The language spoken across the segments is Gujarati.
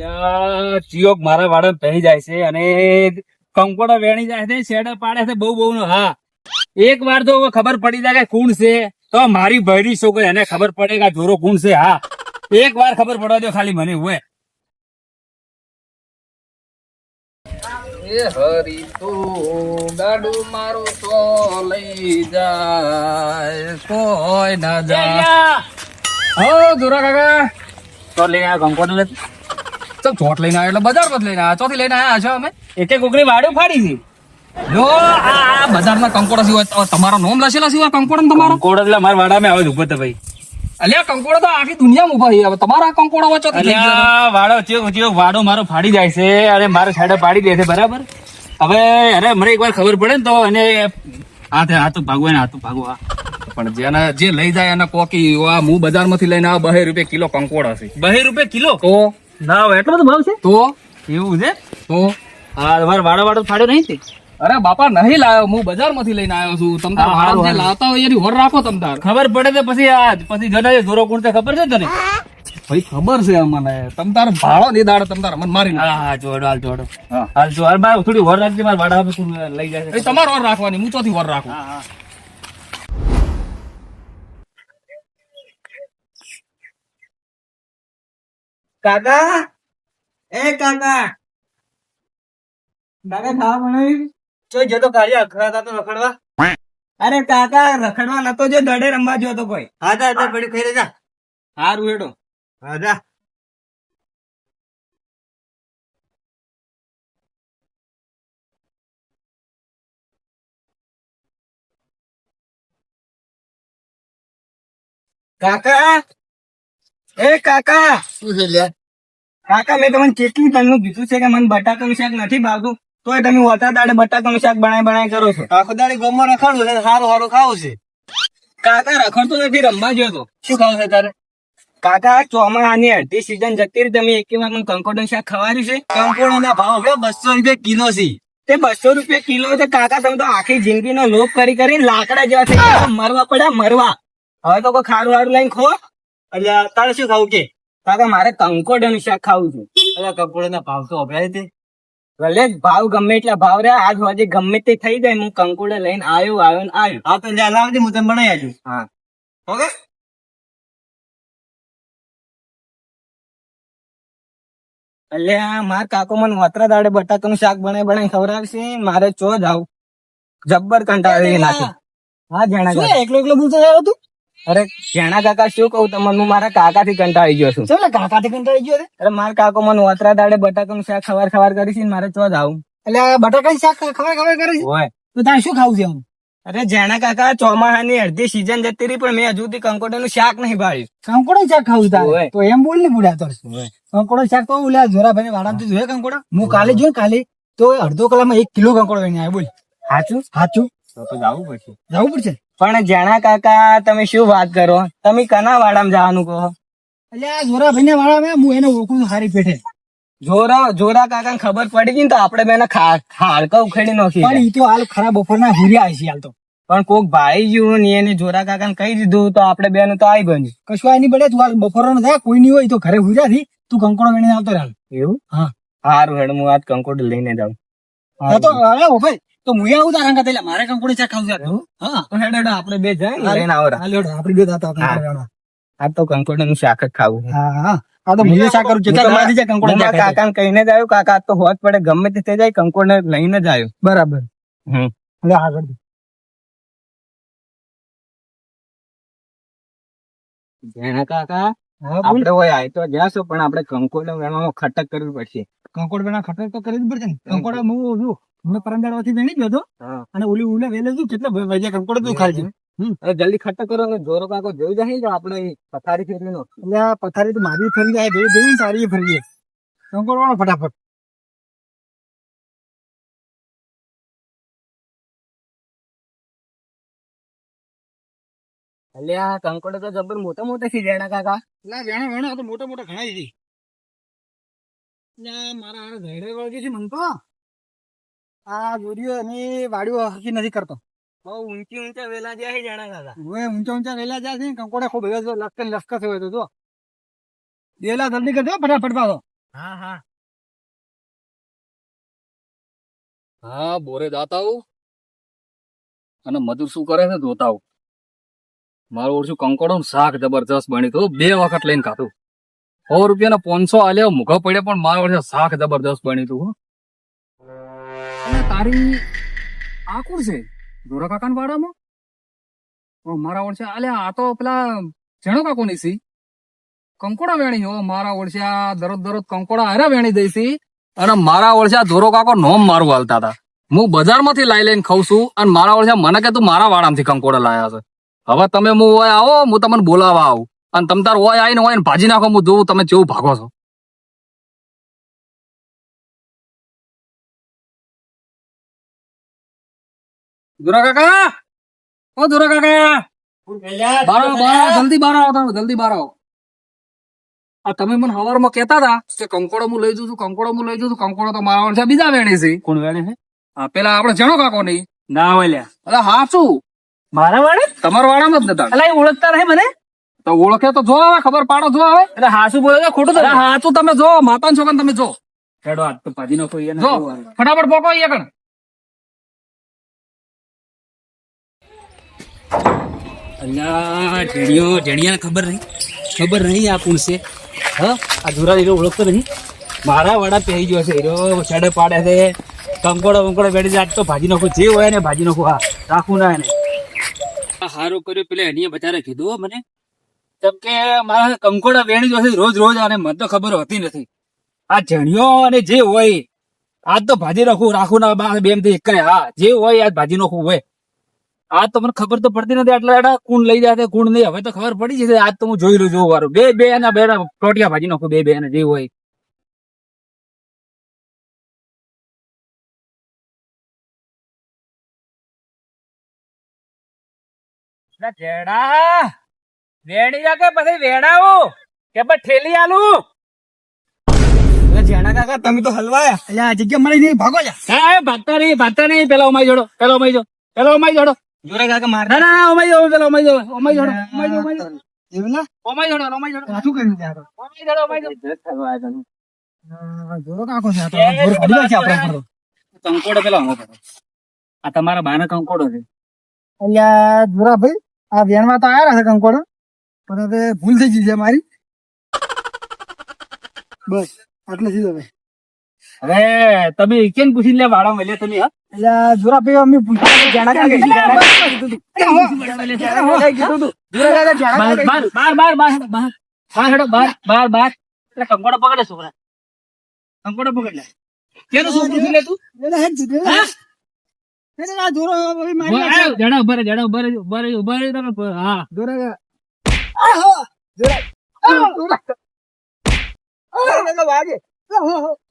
ચિયોક મારા વાળા પહેરી જાય છે અને કંકોડો વેણી જાય છે શેડો પાડે છે બહુ બહુ હા. એક વાર તો ખબર પડી જાય કે કોણ છે. તો મારી ભયરી છોકરી એને ખબર પડે કે આ જોરો કોણ છે હા. એક વાર ખબર પડવા દો ખાલી મને હોય. હરી તું ગાડું મારું તો લઈ જાય કોઈ ના જાય હો દુરા કાકા. તો લઈ આ કંકોડો લે. ચલ ચોટ લઈને આવ્યો એટલે બજારમાં લઈને આવ્યા. ચોથી લઈને આવ્યા છો અમે? એક એક કોકરી વાડ્યો ફાડી છે. જો આ આ બજારના કંકોડા સિવાય તમારો નોમ લસેલા સિવાય કંકોડા તમારો? કંકોડા એટલે મારા વાડામાં આવે છે ઊભો તો ભાઈ. અલ્યા કંકોડા તો આખી દુનિયામાં ઊભા છે હવે તમારા કંકોડા વચ્ચે અલ્યા, વાડો ચેક ચેક વાડો મારો ફાડી જાય છે અને મારો સાડે પાડી દે છે બરાબર? હવે અરે મને એકવાર ખબર પડે ને તો એને હાથે હાથું ભાગવા ને હાથું ભાગવું પણ જેને જે લઈ જાય એને કોકી આ હું બજારમાંથી લઈને આ બહે રૂપિયા કિલો કંકોડા છે. બહે રૂપિયા કિલો? તો ના એટલો બધો ભાવ છે? તો? એવું છે? તો? હા તમારે વાડો વાડો ફાડ્યો નહીં તે? અરે બાપા નહીં લાવ્યો હું બજારમાંથી લઈને આવ્યો છું. તમ તાર ભાડા જે હારું, લાવતા હોય એની હોર રાખો તમ તાર. ખબર પડે તો પછી આ પછી જરા જોરો કોણ છે ખબર છે તને? ભાઈ ખબર છે અમને. તમ તાર ભાડો ની દાડે તમ તાર મને મારી. હા હા જોડો હાલ જોડો. હાલ જો હાલ થોડી વર રાખજે મારા ભાડા લઈ જાય તમારે વર રાખવાની હું ચોથી વર રાખું. હા હા. કાકા? એ કાકા. દાદા ખાવા બનાવી? જો જતો કાઢી અખડા તો રખડવા. અરે કાકા રખડવા નતો જો દડે રમવા જો તો કોઈ. હા જા જા પડી ખાઈ જા હારું હેડો. હા જા. કાકા એ કાકા! શું છે કાકા મેં તમને કેટલી ટાઈમનું કીધું છે કે મને બટાકાનું શાક નથી ભાવતું તોય તમે હોતા દાડે બટાકાનું શાક બનાવી બનાવી કરો છો. આખો દાડે ગોમાં રખાડું છે સારું સારું ખાવું છે. કાકા રખડતો નથી રમવા ગયો તો. શું ખાવ છે તારે? કાકા ચોમાસાની અડધી સીઝન જતી રહી તમે એક વાર કંકોડન શાક ખવાયું છે? કંકોડો ના ભાવ હવે બસો રૂપિયા કિલો છે. તે બસો રૂપિયા કિલો છે કાકા તમે તો આખી જિંદગીનો લોભ કરી કરી લાકડા જેવા થઈ ગયા મરવા પડ્યા મરવા. હવે તો કોઈ ખારું ખારું લઈને ખો. એટલે તારે શું ખાવું કે? કાકા મારે કંકોડાનું શાક ખાવું છે. એટલે કંકોડાના ભાવ તો અભ્યાય છે ભલે ભાવ ગમે એટલા ભાવ રહ્યા આજ આજે ગમે તે થઈ જાય હું કંકોડે લઈને આવ્યો આવ્યો ને આવ્યો. હા તો જ્યાં લાવજે હું તને બનાવી આજુ હા. ઓકે? એટલે માર કાકો મને વતરા દાડે બટાકાનું શાક બનાવી બનાવી ખવડાવશે. મારે ચો જાવ. જબ્બર કંટાળી નાખે હા જેણા એકલો એકલો બોલતો આવ્યો તું? અરે શેણા કાકા શું કહું તમને? હું મારા કાકા થી કંટાળી ગયો છું. શું કાકા થી કંટાળી ગયો અરે મારા કાકો મને ઓતરા દાડે બટાકાનું શાક ખવાર ખવાર કરી છે ને મારે ચો આવું. એટલે બટાકા શાક ખવાર ખવાર કરી છે? તો તારે શું ખાવું છે અરે જેણા કાકા ચોમાસાની અડધી સીઝન જતી રહી પણ મેં હજુ સુધી કંકોડાનું શાક નહીં ભાળ્યું. કંકોડો શાક ખાવું. તારે? તો એમ બોલ ને બુડા તો કંકોડો શાક તો ઓલા જોરાભાઈ વાળા તું જોયે કંકોડા. હું કાલે જોયું કાલે તો અડધો કલાકમાં એક કિલો કંકોડો લઈને આવ્યો બોલ. સાચું સાચું તો તો જવું પડશે. જવું પડશે? પણ જેણા કાકા તમે શું વાત કરો? તમે કના વાડામાં જવાનું કહો? આ જોરાભાઈ ને વાળા હું એને ઓળખું સારી પેઠે. જોરા જોરા કાકા ખબર પડી ગઈ ને તો આપણે બેને હાડકા ઉખેડી નાખી પણ ઈ તો હાલ ખરા બપોરના હુર્યા છે હાલ તો. પણ કોક ભાઈ ગયું ને એને જોરા કાકા કહી દીધું તો આપણે બેન તો આવી ગયું. કશું આ નહીં પડે તું હાલ બપોરનો થાય કોઈ નહીં હોય તો ઘરે હુર્યા થી તું કંકોડો લઈને આવતો રહે એવું? હા. હારું હેડ હું આજ કંકોડ લઈને જાઉં. હા તો અરે ભાઈ. તો હું આવું તારા અંગા એટલે મારે કંકોડો શાક ખાવું છે હા. હેડ હેડ આપણે બે જાય. લઈને આવો હાલ હેડો, આપણે બે દાતા કંકોડો લેવાના. તો કંકોડનું શાક જ ખાવું હા હા. આ તો હું શાક કરું છે. કંકોડો હું કહીને જ આવ્યો કાકા તો હોત પડે ગમે તે થઈ જાય કંકોડ લઈને જ આવ્યો. બરાબર. હમ. એટલે આગળ જેના કાકા આપણે હોય આય તો જાશું પણ આપણે કંકોડ વેણવામાં ખટક કરવી પડશે. કંકોડ બેના ખટર તો કરી જ પડશે ને. કંકોડ હું જો મને પરંદાડવાથી વેણી ગયો હતો. અને ઓલી ઉલે વેલે તું કેટલા વજે કંકોડ તું ખાલી હવે જલ્દી ખટક કરો ને જોરો કાકો જોઈ જાય તો આપણે પથારી ફેરવી નો એટલે પથારી તો મારી ફરી જાય બે બે સારી ફરી જાય કંકોડ વાળો ફટાફટ. આ કંકોડો તો જબર મોટા મોટા છે જેના કાકા. એટલે વેણો વેણા તો મોટા મોટા ઘણા છે. એટલે મારા હારે વળગે છે મન તો. આ જોડીઓ અને વાડીઓ હકી નથી કરતો. બહુ ઊંચી ઊંચા વેલા જ્યાં છે હવે ઊંચા ઊંચા વેલા જાય છે ને કંકોડા ખૂબ ભેગા લશ્કર લશ્કર થયો તો જો. દેલા જલ્દી કરજો ફટાફટ પાછો. હા હા. હા બોરે જાતા હું અને મજૂર શું કરે છે જોતા હું મારું ઓછું કંકોડો નું શાક જબરજસ્ત બન્યું હતું બે વખત લઈને ખાધું. સો રૂપિયાના પાંચસો આલ્યા મૂઘો પડ્યા પણ મારા વર્ષે શાક જબરદસ્ત બની તું તારી આ છે? ધોરા કાકા વાડામાં? મારા વર્ષે આલ્યા, આ તો પેલા જેણો કાકો ની સી. કંકોડા વેણી, હો, મારા વર્ષે આ દરરોજ દરરોજ કંકોડા હારા વેણી દઈશી અને મારા ઓળશા ધોરો કાકો નોમ મારું હાલતા હતા. હું બજારમાંથી લાઈ લઈને ખાઉં છું અને મારા વર્ષે મને કે તું મારા વાડામાંથી કંકોડા લાયા છે. હવે તમે હું આવો હું તમને બોલાવા આવું. અને તમ તાર ઓય આવીને હોય ને ભાજી નાખો હું જોઉં તમે જેવું ભાગો છો? દુરા કાકા! ઓ દુરા કાકા! બાર આવો, બાર આવો, જલ્દી બાર આવો તમે જલ્દી બાર આવો. આ તમે મને હવારમાં કહેતા હતા કે કંકોડો હું લઈ જઉં છું કંકોડો હું લઈ જઉં છું કંકોડો તો મારા છે બીજા વેણી છે. કોણ વેણી છે? હા પેલા આપણે જણો કાકો નહીં. ના હોય અરે હા શું? મારા વાળે? તમારા વાળામાં જ નતા. અલા ઓળખતા રહે મને? તો ઓળખે તો જો હવે ખબર પાડો જો હવે. એટલે હાસુ બોલે છે? ખોટું તો અરે હા તમે જો માતા છોકરા તમે જો? હેડો આજ તો ભાજી નાખો એને જો ફટાફટ પોકો અહીંયા કણ અલ્યા ઢેણિયો ઢેણિયાને ખબર નહીં? ખબર નહીં આ કોણ છે હા? આ ઓળખતો નહીં. મારા વડા પહેરી ગયો છે. હીરો છેડે પાડે છે. કંકોડો કંકોડો બેઠી જાય આજ તો ભાજી નાખો જે હોય ને ભાજી નાખો. હા રાખું ના એને. સારું હારું કર્યું પેલા એની બચારે કીધું મને. કેમ કે મારા કંકોડા વેણી જોશે રોજ રોજ અને મને તો ખબર હોતી નથી. આ જણિયો અને જે હોય આજ તો ભાજી રાખું રાખું ના બેમથી એક હા જે હોય આજ ભાજી નાખું હોય. આ તો મને ખબર તો પડતી નથી. આટલા એડા કોણ લઈ જાય છે, નહીં. હવે તો ખબર પડી જશે. આજ તો હું જોઈ લઉં જોઉં વારું. બે બે એના બે ટોટિયા ભાજી નાખું બે બે જે હોય. ના જેડા વેણી રાખે કે પછી વેડાવું કે પછી ઠેલી આલું? જેણા કાકા તમે તો હલવાયા. એટલે આ જગ્યા મળી નહીં ભાગો હા ભાગતા નહીં ભાગતા નહીં. પેલા ઉમાઈ જોડો પેલા ઉમાઈ જો પેલા જોડો. જોડે કાકા માર ના ના ઉમાઈ પેલા અમાઈ જોડો ઉમાઈ જો ઉમાઈ જો એવું ના? ઉમાઈ જોડો ઉમાઈ જોડો. શું કર્યું ત્યાં? જોડો જોડો. કાકો છે આપણે કંકોડો પેલા આ તમારા બાના કંકોડો છે. અલ્યા જોરાભાઈ આ વેણમાં તો આવ્યા છે કંકોડો. પણ હવે ભૂલ થઈ ગઈ છે મારી. બસ આટલે થી હવે. અરે તમે કેમ પૂછી લે વાળા મળે તમે હા? જોરા ભાઈ અમે પૂછ્યું જાણા જાણા બાર બાર બાર બાર બાર બાર. હેડો બાર બાર બાર. એટલે કંકોડો પકડે છોકરા. કંકોડો પકડ. લે કેનું શું પૂછી લે તું? એટલે હેડ દીધું. હા? એટલે જોરો મારી જણા ઊભા રહે જણા ઊભા રહે ઊભા રહે ઊભા રહે હા. જોરા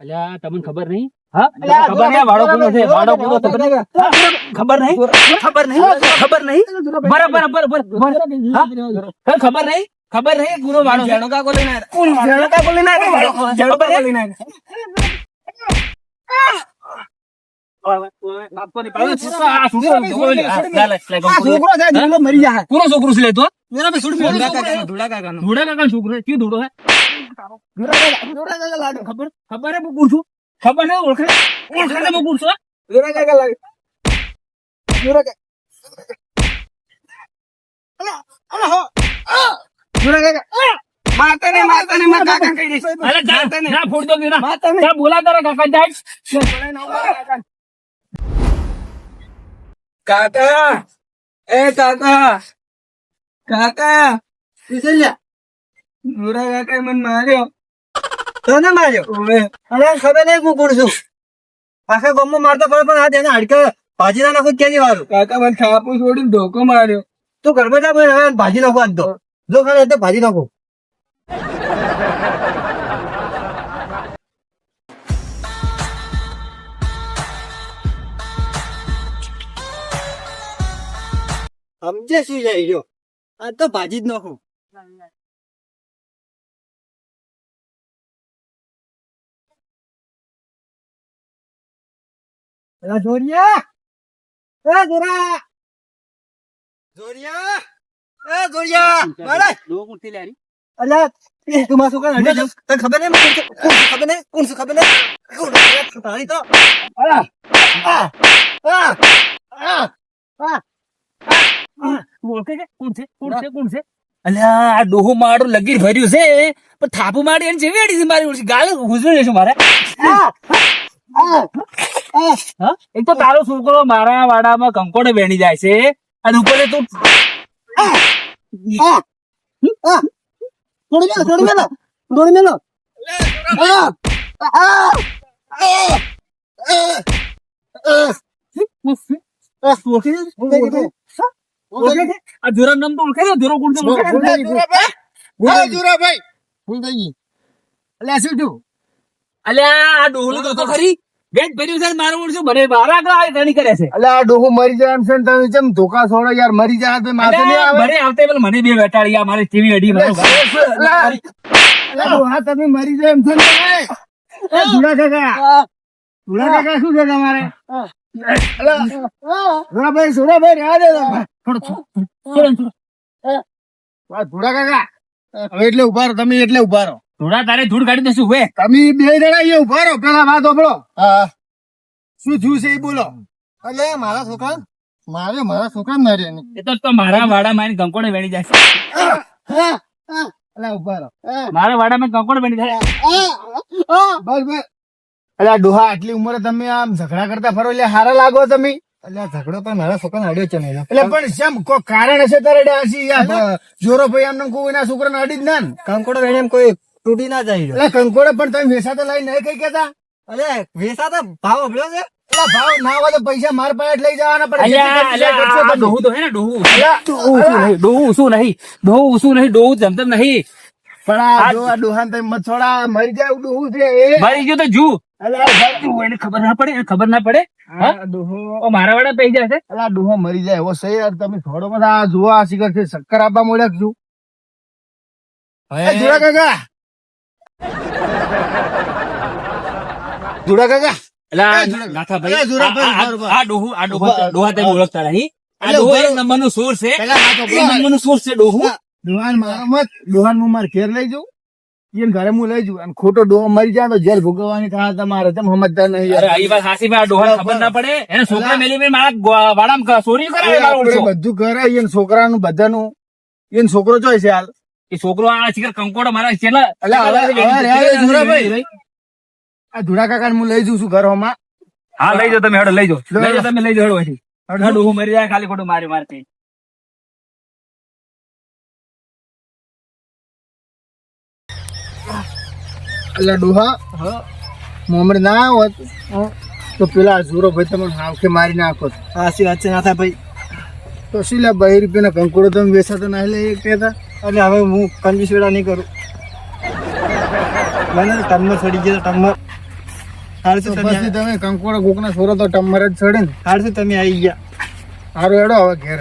અલ્યા તમને ખબર નહીં હા અલ્યા, ખબર નહીં વાળો પૂરો છે વાળો પૂરો ખબર નહીં જોરા કાકા. ખબર નહીં ખબર નહીં ખબર નહીં બરાબર બરાબર બરાબર હા? કઈ ખબર નહીં ખબર નહીં ગુરુ વાળો છે. જેણો કાકો લઈને આવ્યા જેણો કાકો લઈને આવ્યા જેણો કાકો લઈને ખબર ખબર હે બકુર છું ખબર નહીં ઓળખે ઓળખે છે બકુર છું જોરા કાકા લાગે જોરા કાકા. અલા, અલા, હો. આ! જોરા કાકા. માતા ને માતા ને માતા કાકા કહી દઈશ અરે જા જા ફોડ દો ના માતા ને જા બોલા તારા કાકા જાય કાકા એ કાકા કાકા કિશલ્યા, જોરા કાકા મને માર્યો. તને માર્યો? અરે ખબર નહીં હું કોણ છું. આખા ગામમાં મારતો પડે પણ આ તેના હાડકા ભાજી ના નાખો ક્યાંથી વારું કાકા મને ખાપું છોડીને ધોકો માર્યો. તું ઘરમાં જા ભાજી નાખો આજ તો. જો તો ભાજી નાખો. સમજે શું છે રહ્યો આ તો ભાજી જ નાખું. એ જોરા! જોરિયા! એ છોકરાને અડ્યો તને ખબર નહીં? ખબર નહીં? કોણ છે? ખબર નહીં? કોણ તારી તો. ઓળખે છે કોણ છે કોણ છે કોણ છે અલ્યા આ ડોહું મારું લગીર ભર્યું છે પણ થાપુ મારી એને જેવી અડી છે મારી ઓળખી ગાલે હુજવી લેશું મારે? એક તો તારો છોકરો મારા વાડામાં કંકોડે બેણી જાય છે અને ઉપર તું છોડી મેલો છોડી મેલો છોડી મેલો ઓળખી છે? ઓળખી છે? છે? આ નામ તો છે છે છે? ભૂલ થઈ ગઈ. અલ્યા, શું થયું? અલ્યા આ ડોહલું તો તો ખરી વેટ ભર્યું છે મારું ઓળશું ભરે મારા આગળ આ ધણી કરે છે અલ્યા આ ડોહો મરી જાય એમ છે ને તમે જેમ ધોકા છોડો યાર મરી જાય તો માથે નહીં આવે ભરે આવતે પેલા મને બે વેટાડી આ મારે કેવી અડી મારો ભાઈ. અલ્યા, ડોહા તમે મરી જાય એમ છે ને? એ ધુડા કાકા કાકા શું છે તમારે અલ્યા, રહ્યા દે તમે. કાકા. હવે એટલે ઊભા રહો તમે એટલે ઊભા રહો. થોડા તારે ધૂળ કાઢી દેશું હવે તમે બે જણા અહીંયા ઊભા રહો પેલા વાત સાંભળો. શું થયું છે એ બોલો. એટલે મારા છોકરા મારે મારા છોકરા મારે એ તો તો મારા વાડામાં મારી કંકોડે વેણી જાય. છે અલ્યા ઊભા રહો. મારા વાડામાં કંકોડે વેણી જાય. બસ બસ. અલ્યા ડોહા આટલી ઉંમરે તમે આમ ઝઘડા કરતા ફરો એટલે હારા લાગો તમે. એટલે ઝઘડો તો મારા છોકરાને અડ્યો છે એટલે પણ શેમ કોઈ કારણ હશે તારે અડ્યા જોરો ભાઈ એમને કોઈ એના છોકરાને અડી જ ના ને. કંકોડો એને એમ કોઈ તૂટી ના જાય એટલે કંકોડે પણ તમે વેસા તો લઈ નહીં કઈ કેતા અરે વેસા તો ભાવ અભળ્યો છે? એટલે ભાવ ના હોય તો પૈસા માર પાસે લઈ જવાના પણ તમે. ડોહું તો હે ને ડોહું. નહીં ડોહું શું નહીં? ડોહું શું નહીં? ડોહું જમતમ નહીં. પણ આ જો આ ડોહાને તમે મછોડા મરી જાય એવું ડોહું છે એ. મરી ગયો તો જુ એને ખબર ના પડે એને ખબર ના પડે ડોહો. ઓ મારા વાળા પૈ જાય છે. અલા ડોહો મરી જાય. એવો સહી યાર તમે થોડો મને આ જુઓ આ શિખર છે શક્કર આપવા મળ્યા છું જોડા કાકા. જુડા કાકા. આ-. ડોહું આ ડોહા તમે ઓળખતા નહીં. આ ડોહો એક નંબરનું સૂર છે. ઉપર નંબરનું સૂર છે ડોહું. ડોહાન મારો મત ડોહાન હું મારે ઘેર લઈ જઉં એને ઘરે હું લઈ જાઉં અને ખોટો ડોહો મરી જાય તો જેલ ભોગવવાની થાય તમારે. તેમ સમજતા નહીં અરે. આ વાત હાસી ભાઈ, આ ખબર ના પડે. એને છોકરા મેલી મેલી મારા વાડામ ચોરી કરાવે મારો બધું કરે એને છોકરાનું બધાનું. એને છોકરો ચોય છે હાલ. એ છોકરો આ શિખર કંકોડો મારા છે. જોરાભાઈ. આ ધુડા કાકા હું લઈ જઉં છું ઘરોમાં. હા લઈ જાઓ તમે હેડો લઈ જાઓ. લઈ જાઓ તમે લઈ જાઓ હેડો હેડો. હું મરી જાય ખાલી ખોટું મારી મારતી એટલે ડોહા મોમર ના હોત તો પેલા ઝુરો ભાઈ તમે હાવખે મારી નાખો સાચી વાત છે ના થાય ભાઈ. તો શું લે બે રૂપિયાના કંકુડો તમે બેસાતો ના લે એક કહેતા. અને હવે હું કંજુસ વેડા નહીં કરું. મને તમને છોડી ગયો ટમ્મર. હારશું પછી તમે કંકોડો કોકના છોરો તો ટમ્મર જ છોડે ને. હારશું તમે આવી ગયા. હારું એડો હવે ઘેર.